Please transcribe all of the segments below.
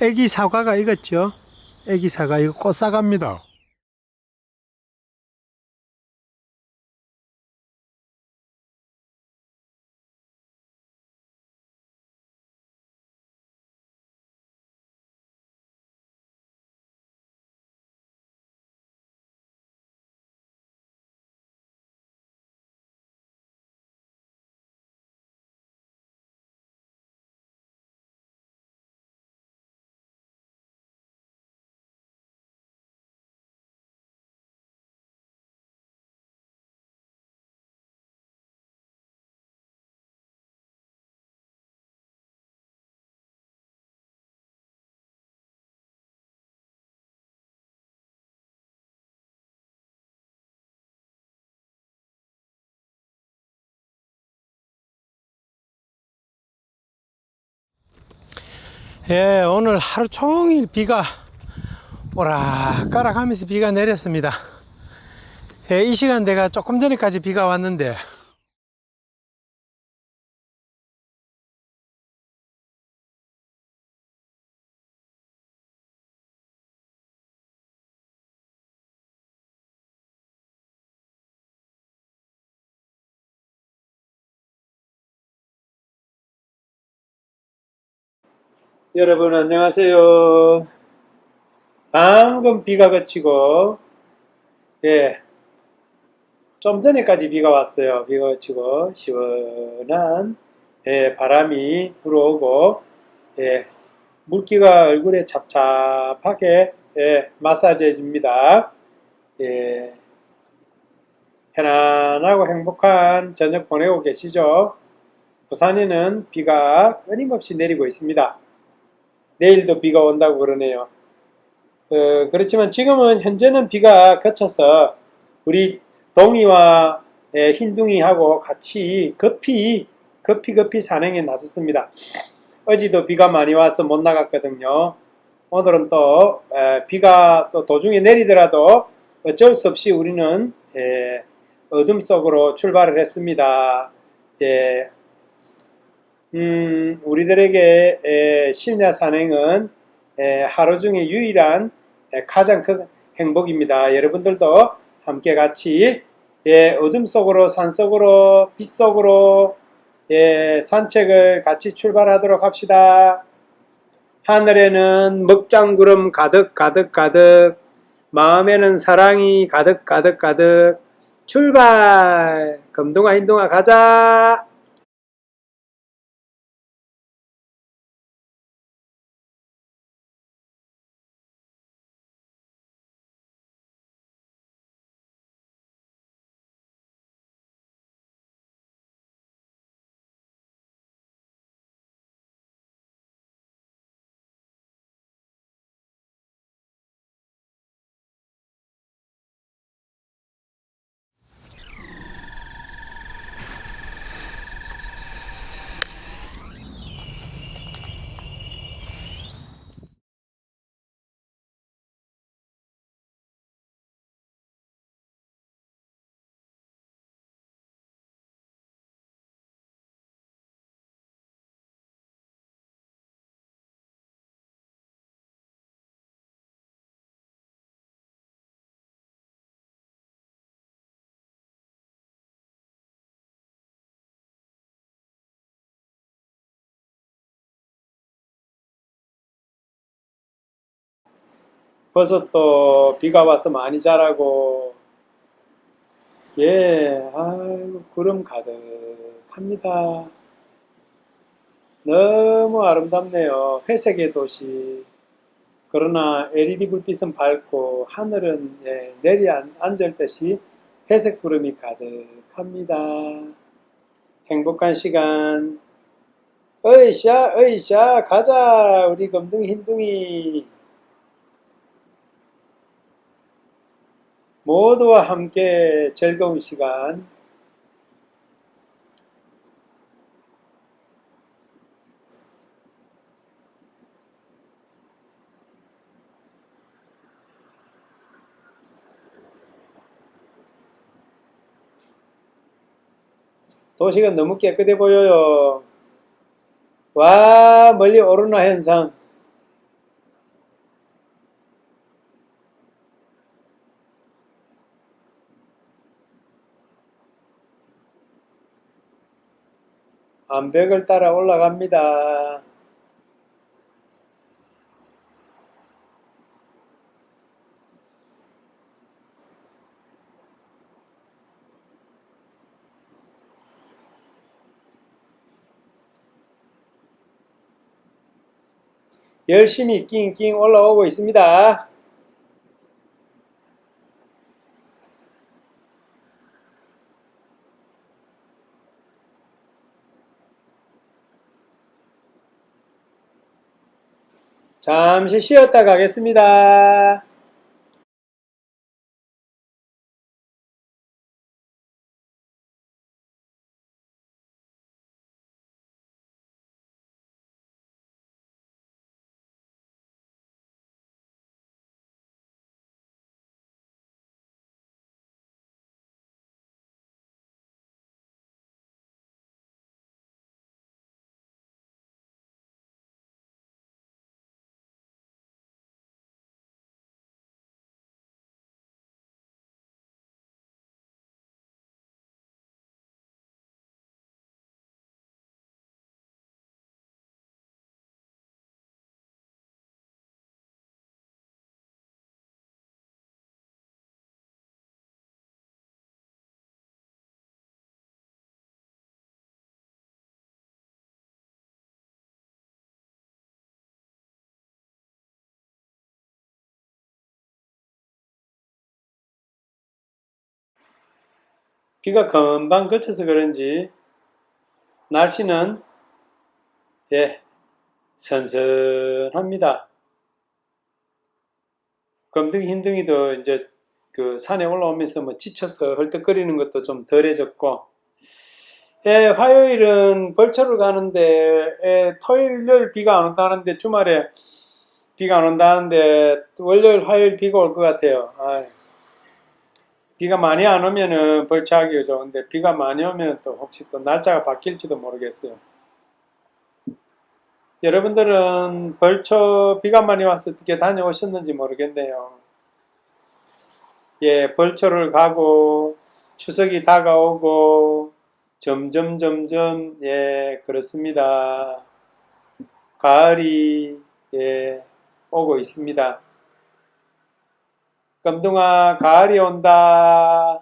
애기 사과가 익었죠. 애기 사과 이거 꽃사과입니다. 예, 오늘 하루 종일 비가 오락가락 하면서 비가 내렸습니다. 예, 이 시간대가 조금 전에까지 비가 왔는데, 여러분 안녕하세요. 방금 비가 그치고, 예, 좀 전에까지 비가 왔어요. 비가 그치고, 시원한, 예, 바람이 불어오고, 예, 물기가 얼굴에 잡잡하게, 예, 마사지 해 줍니다. 예, 편안하고 행복한 저녁 보내고 계시죠? 부산에는 비가 끊임없이 내리고 있습니다. 내일도 비가 온다고 그러네요. 어, 그렇지만 지금은 현재는 비가 그쳐서 우리 동이와 예, 흰둥이하고 같이 급히 급히 급히 산행에 나섰습니다. 어제도 비가 많이 와서 못 나갔거든요. 오늘은 또 에, 비가 또 도중에 내리더라도 어쩔 수 없이 우리는 예, 어둠 속으로 출발을 했습니다. 예, 음, 우리들에게 에, 심야 산행은 에, 하루 중에 유일한 에, 가장 큰 행복입니다. 여러분들도 함께 같이 예, 어둠 속으로 산 속으로 빛 속으로 예, 산책을 같이 출발하도록 합시다. 하늘에는 먹장구름 가득 가득 가득 마음에는 사랑이 가득 가득 가득 출발 금동아 흰동아 가자. 버섯도 비가 와서 많이 자라고 예, 아이고 구름 가득합니다. 너무 아름답네요. 회색의 도시. 그러나 LED 불빛은 밝고 하늘은 예, 내리 앉- 앉을 듯이 회색 구름이 가득합니다. 행복한 시간. 어이샤, 어이샤, 가자, 우리 검둥이 흰둥이. 모두와 함께 즐거운 시간. 도시가 너무 깨끗해 보여요. 와, 멀리 오로나 현상. 암벽을 따라 올라갑니다. 열심히 낑낑 올라오고 있습니다. 잠시 쉬었다 가겠습니다. 비가 금방 그쳐서 그런지 날씨는 예 선선합니다. 검둥이 흰둥이도 이제 그 산에 올라오면서 뭐 지쳐서 헐떡거리는 것도 좀 덜해졌고 예, 화요일은 벌초를 가는데 예, 토요일 비가 안 온다는데 주말에 비가 안 온다는데 월요일 화요일 비가 올 것 같아요. 아이. 비가 많이 안 오면은 벌초하기 좋은데 비가 많이 오면 또 혹시 또 날짜가 바뀔지도 모르겠어요. 여러분들은 벌초 비가 많이 와서 어떻게 다녀오셨는지 모르겠네요. 예, 벌초를 가고 추석이 다가오고 점점 점점 예 그렇습니다. 가을이 예 오고 있습니다. 깜둥아 가을이 온다.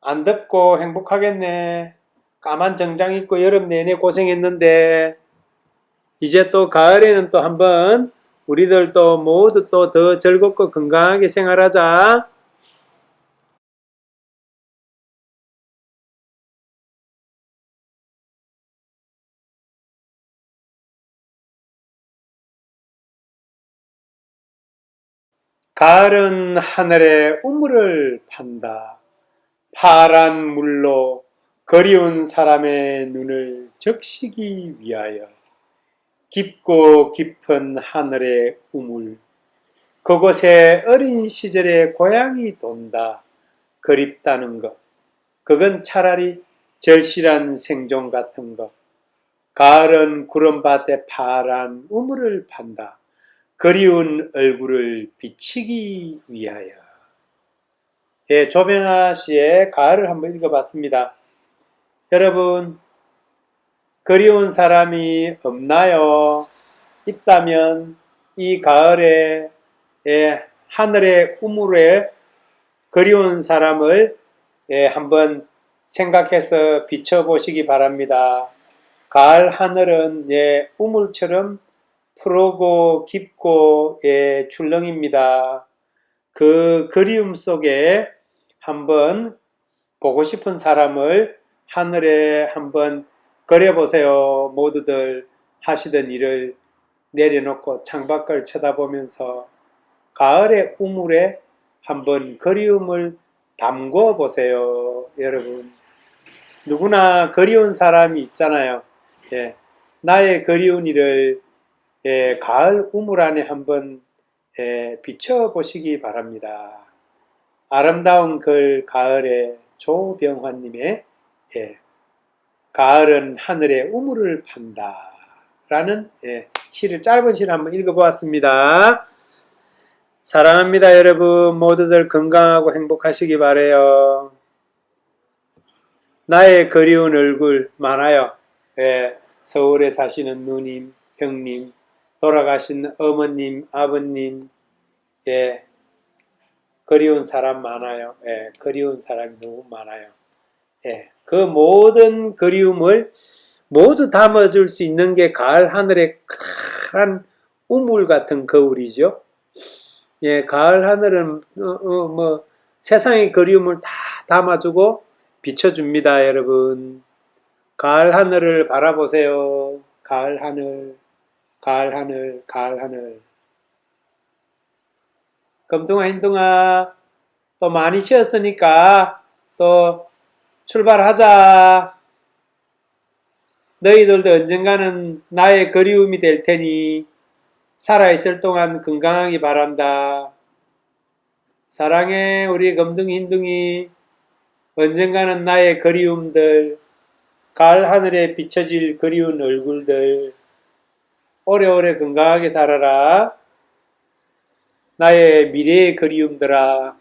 안 덥고 행복하겠네. 까만 정장 입고 여름 내내 고생했는데 이제 또 가을에는 또 한번 우리들 또 모두 또 더 즐겁고 건강하게 생활하자. 가을은 하늘에 우물을 판다. 파란 물로 그리운 사람의 눈을 적시기 위하여. 깊고 깊은 하늘의 우물. 그곳에 어린 시절의 고향이 돈다. 그립다는 것. 그건 차라리 절실한 생존 같은 것. 가을은 구름밭에 파란 우물을 판다 그리운 얼굴을 비치기 위하여. 예, 조병아 씨의 가을을 한번 읽어봤습니다. 여러분, 그리운 사람이 없나요? 있다면 이 가을에 예, 하늘의 우물에 그리운 사람을 예, 한번 생각해서 비춰보시기 바랍니다. 가을 하늘은 예, 우물처럼 푸르고 깊고 예, 출렁입니다. 그 그리움 속에 한번 보고 싶은 사람을 하늘에 한번 그려보세요. 모두들 하시던 일을 내려놓고 창밖을 쳐다보면서 가을의 우물에 한번 그리움을 담궈 보세요. 여러분. 누구나 그리운 사람이 있잖아요. 예. 나의 그리운 일을 예, 가을 우물 안에 한번 예, 비춰보시기 바랍니다. 아름다운 글 가을의 조병환님의 예, 가을은 하늘의 우물을 판다 라는 예, 시를 짧은 시를 한번 읽어보았습니다. 사랑합니다 여러분 모두들 건강하고 행복하시기 바래요. 나의 그리운 얼굴 많아요. 예, 서울에 사시는 누님, 형님, 돌아가신 어머님, 아버님, 예, 그리운 사람 많아요. 예, 그리운 사람이 너무 많아요. 예, 그 모든 그리움을 모두 담아줄 수 있는 게 가을 하늘의 커다란 우물 같은 거울이죠. 예, 가을 하늘은 어, 어, 뭐 세상의 그리움을 다 담아주고 비춰줍니다, 여러분. 가을 하늘을 바라보세요. 가을 하늘, 가을 하늘, 가을 하늘. 금동아, 흰동아, 또 많이 쉬었으니까 또 출발하자. 너희들도 언젠가는 나의 그리움이 될 테니 살아있을 동안 건강하기 바란다. 사랑해, 우리 금둥이, 흰둥이. 언젠가는 나의 그리움들, 가을 하늘에 비춰질 그리운 얼굴들, 오래오래 건강하게 살아라. 나의 미래의 그리움들아,